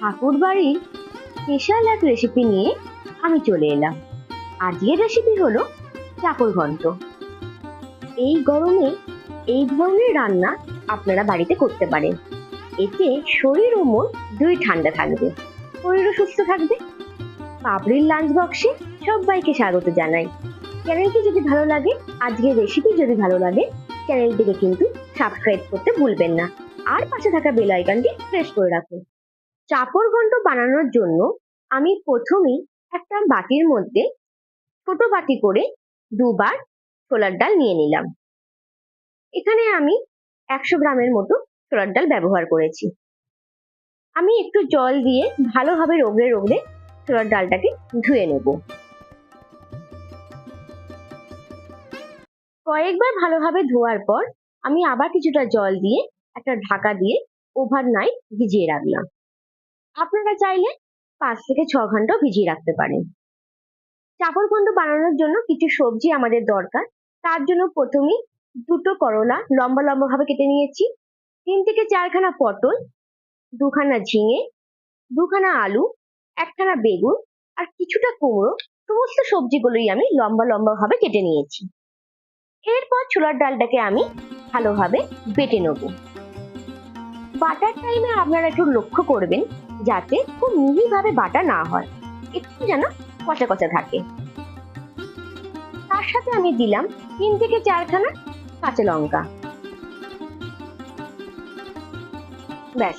ঠাকুর বাড়ির স্পেশাল এক রেসিপি নিয়ে আমি চলে এলাম। আজকের রেসিপি হলো চাকর ঘন্ট। এই গরমে এই ধরনের রান্না আপনারা বাড়িতে করতে পারেন। এতে শরীর ও মন দুই ঠান্ডা থাকবে। শরীরও সুস্থ থাকবে। পাপড়ির লাঞ্চ বক্সে সবাইকে স্বাগত জানাই। চ্যানেলটি যদি ভালো লাগে, আজকের রেসিপি যদি ভালো লাগে চ্যানেলটিকে কিন্তু সাবস্ক্রাইব করতে ভুলবেন না। আর পাশে থাকা বেল আইকনটি প্রেস করে রাখুন। চাপড় ঘন্ট বানানোর জন্য আমি প্রথমেই একটা বাটির মধ্যে ছোট বাটি করে দুবার ছোলার ডাল নিয়ে নিলাম। এখানে আমি একশো গ্রামের মতো ছোলার ডাল ব্যবহার করেছি। আমি একটু জল দিয়ে ভালোভাবে রগড়ে রগড়ে ছোলার ডালটাকে ধুয়ে নেব। কয়েকবার ভালোভাবে ধোয়ার পর আমি আবার কিছুটা জল দিয়ে একটা ঢাকা দিয়ে ওভারনাইট ভিজিয়ে রাখলাম। আপনারা চাইলে পাঁচ থেকে ছ ঘন্টাও ভিজিয়ে রাখতে পারেন। চাপড় ঘন্ট বানানোর জন্য কিছু সবজি আমাদের দরকার। তার জন্য প্রথমেই দুটো করলা লম্বা লম্বা ভাবে কেটে নিয়েছি। তিন থেকে চারখানা পটল, দুখানা ঝিঙে, দুখানা আলু, একখানা বেগুন আর কিছুটা কুমড়ো, সমস্ত সবজিগুলোই আমি লম্বা লম্বা ভাবে কেটে নিয়েছি। এরপর ছোলার ডালটাকে আমি ভালোভাবে বেটে নেব। বাটার টাইমে আপনারা একটু লক্ষ্য করবেন যাতে খুব মিহিভাবে বাটা না হয়। একটু যেন কচা কচা থাকে। তার সাথে আমি দিলাম তিন থেকে চারখানা কাঁচা লঙ্কা। ব্যাস।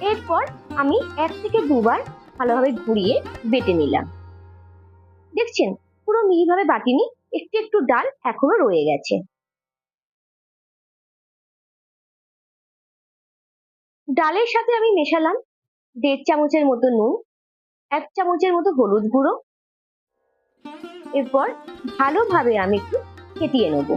এরপর আমি এক থেকে দুবার ভালোভাবে ঘুরিয়ে বেটে নিলাম। দেখছেন? পুরো মিহিভাবে বাটিনি, একটু একটু ডাল এখনও রয়ে গেছে। ডালের সাথে আমি মেশালাম দেড় চামচের মতো নুন, এক চামচের মতো হলুদ গুঁড়ো। এরপর ভালোভাবে আমি একটু ফেটিয়ে নেব।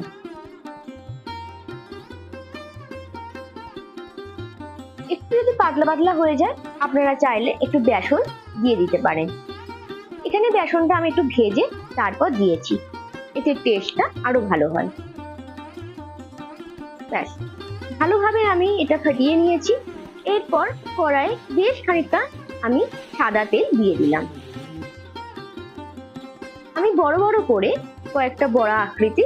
একটু যদি পাতলা পাতলা হয়ে যায়, আপনারা চাইলে একটু বেসন দিয়ে দিতে পারেন। এখানে বেসনটা আমি একটু ভেজে তারপর দিয়েছি। এতে টেস্টটা আরও ভালো হয়। ব্যাস। ভালোভাবে আমি এটা ফাটিয়ে নিয়েছি। এরপর কড়াই বেশ খানিকটা আমি সাদা তেল দিয়ে দিলাম। আমি বড় বড় করে কয়েকটা বড় আকৃতি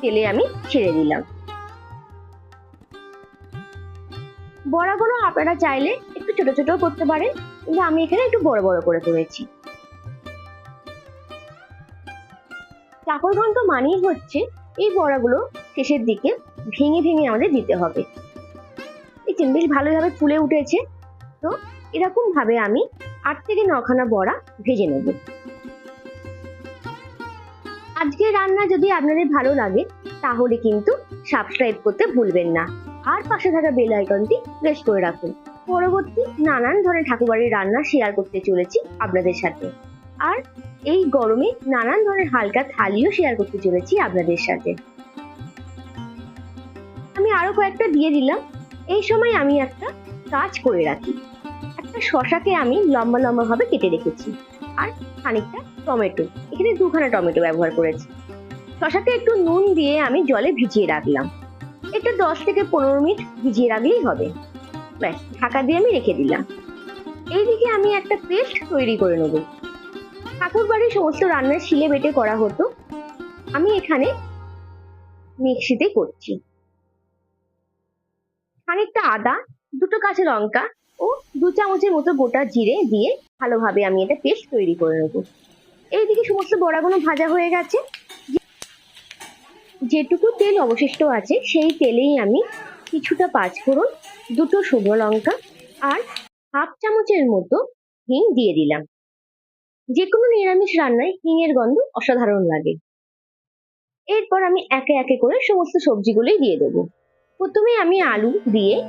তেলে আমি ছেড়ে দিলাম। বড়াগুলো আপনারা চাইলে একটু ছোট ছোট করতে পারেন, কিন্তু আমি এখানে একটু বড় বড় করে করেছি। চাকর ঘন্ট মানেই হচ্ছে এই বড়াগুলো শেষের দিকে ভেঙে ভেঙে আমাদের দিতে হবে। দেখছেন বেশ ভালোভাবে ফুলে উঠেছে। তো এরকম ভাবে আমি আট থেকে নখানা বড়া ভেজে নেব। আজকের রান্না যদি আপনাদের ভালো লাগে, তাহলে কিন্তু সাবস্ক্রাইব করতে ভুলবেন না। আর পাশে থাকা বেল আইকনটি প্রেস করে রাখুন। পরবর্তী নানান ধরনের ঠাকুরবাড়ির রান্না শেয়ার করতে চলেছি আপনাদের সাথে। আর এই গরমে নানান ধরনের হালকা থালিও শেয়ার করতে চলেছি আপনাদের সাথে। আমি আরও কয়েকটা দিয়ে দিলাম। এই সময় আমি একটা কাজ করে রাখি। একটা শশাকে আমি লম্বা লম্বা ভাবে কেটে রেখেছি আর খানিকটা টমেটো। এখানে দুখানা টমেটো ব্যবহার করেছি। শশাকে একটু নুন দিয়ে আমি জলে ভিজিয়ে রাখলাম। এটা দশ থেকে পনেরো মিনিট ভিজিয়ে রাখলেই হবে। ব্যাস, ঢাকা দিয়ে আমি রেখে দিলাম। এইদিকে আমি একটা পেস্ট তৈরি করে নেব। ঠাকুর বাড়ির সমস্ত রান্নার শিলে বেটে করা হতো। আমি এখানে মিক্সিতে করছি। খানিকটা আদা, দুটো কাঁচা লঙ্কা ও দু চামচের মতো গোটা জিরে দিয়ে ভালোভাবে আমি এটা পেস্ট তৈরি করে নেব। এইদিকে সমস্ত বড়াগুলো ভাজা হয়ে গেছে। যেটুকু তেল অবশিষ্ট আছে, সেই তেলেই আমি কিছুটা পাঁচফোড়ন, দুটো শুকনো লঙ্কা আর হাফ চামচের মতো হিং দিয়ে দিলাম। যে কোনো নিরামিষ রান্নায় হিঙের গন্ধ অসাধারণ লাগে। এরপর আমি একে একে করে সমস্ত সবজিগুলোই দিয়ে দেবো। প্রথমে আমি আলু দিয়ে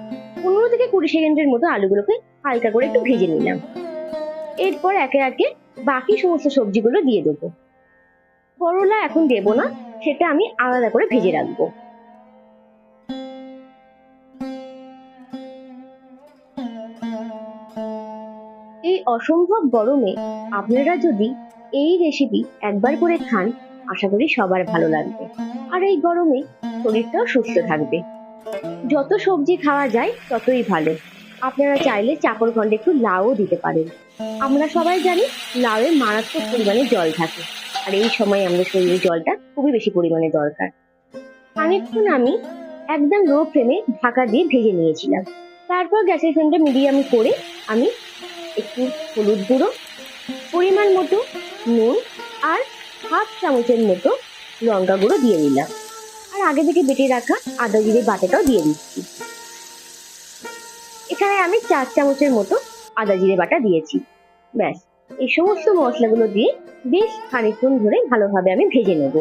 পনেরো থেকে কুড়ি সেকেন্ডের মতো আলুগুলোকে হালকা করে একটু ভেজে নিলাম। এরপর একে একে বাকি সমস্ত সবজিগুলো দিয়ে দেবো। করলা এখন দেবো না, সেটা আমি আলাদা করে ভেজে রাখব। এই অসম্ভব গরমে আপনারা যদি এই রেসিপি একবার করে খান, আশা করি সবার ভালো লাগবে। আর এই গরমে শরীরটাও সুস্থ থাকবে। যত সবজি খাওয়া যায়, ততই ভালো। আপনারা চাইলে চাপড় ঘন্টে একটু লাউও দিতে পারেন। আমরা সবাই জানি, লাউয়ে মারাত্মক পরিমাণে জল থাকে। আর এই সময় আমাদের শরীরে জলটা খুবই বেশি পরিমাণে দরকার। খানিকক্ষণ আমি একদম লো ফ্লেমে ঢাকা দিয়ে ভেজে নিয়েছিলাম। তারপর গ্যাসের ফ্লেমটা মিডিয়াম করে আমি একটু হলুদ গুঁড়ো, পরিমাণ মতো নুন আর হাফ চামচের মতো লঙ্কা গুঁড়ো দিয়ে নিলাম। আর আগে থেকে বেটে রাখা আদা জিরে বাটাটাও দিয়ে দিচ্ছি। এখানে আমি চার চামচের মতো আদা জিরে বাটা দিয়েছি। ব্যাস, এই সমস্ত মশলাগুলো দিয়ে বেশ খানিকক্ষণ ধরে ভালোভাবে আমি ভেজে নেব।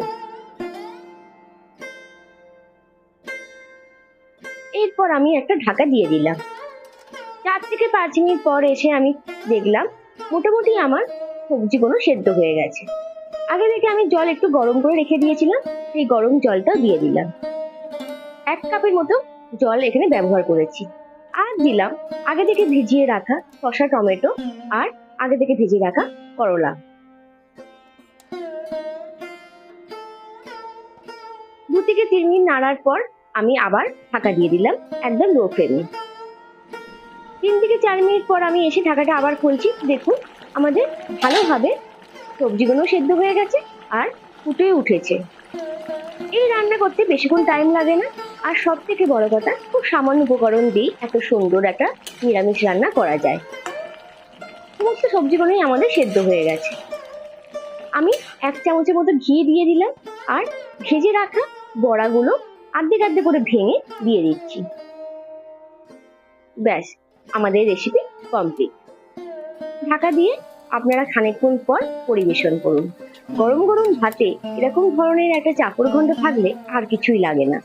এরপর আমি একটা ঢাকা দিয়ে দিলাম। চার থেকে পাঁচ মিনিট পর এসে আমি দেখলাম মোটামুটি আমার সবজিগুলো সেদ্ধ হয়ে গেছে। আগে থেকে আমি জল একটু গরম করে রেখে দিয়েছিলাম সেই গরম জলটা দিয়ে দিলাম। এক কাপের মতো জল এখানে ব্যবহার করেছি। আর দিলাম আগে থেকে ভিজিয়ে রাখা শসা, টমেটো আর আগে থেকে ভিজিয়ে রাখা করলা। দু থেকে তিন মিনিট নাড়ার পর আমি আবার ঢাকা দিয়ে দিলাম একদম লো ফ্লেমে তিন থেকে চার মিনিট পর আমি এসে ঢাকাটা আবার খুলছি। দেখুন, আমাদের ভালোভাবে সবজিগুলো সেদ্ধ হয়ে গেছে আর ফুটে উঠেছে। এই রান্না করতে বেশিক্ষণ টাইম লাগে না। আর সব থেকে বড় কথা, খুব সামান্য উপকরণ দিয়ে এত সুন্দর একটা নিরামিষ রান্না করা যায়। সমস্ত সবজিগুলোই আমাদের সেদ্ধ হয়ে গেছে। আমি এক চামচের মতো ঘি দিয়ে দিলাম আর ভেজে রাখা বড়াগুলো আর্ধেক আর্ধেক করে ভেঙে দিয়ে দিচ্ছি। ব্যাস, আমাদের রেসিপি কমপ্লিট ঢাকা দিয়ে আপনারা খানিকক্ষণ পর পরিবেশন করুন। গরম গরম ভাতে এরকম ধরনের একটা চাপড় ঘন্ট থাকলে আর কিছুই লাগে না।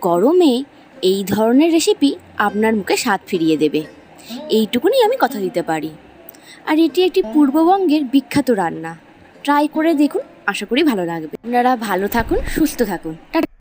গরমে এই ধরনের রেসিপি আপনার মুখে স্বাদ ফিরিয়ে দেবে। এইটুকুনি আমি কথা দিতে পারি। আর এটি একটি পূর্ববঙ্গের বিখ্যাত রান্না। ট্রাই করে দেখুন, আশা করি ভালো লাগবে। আপনারা ভালো থাকুন, সুস্থ থাকুন। টাটা।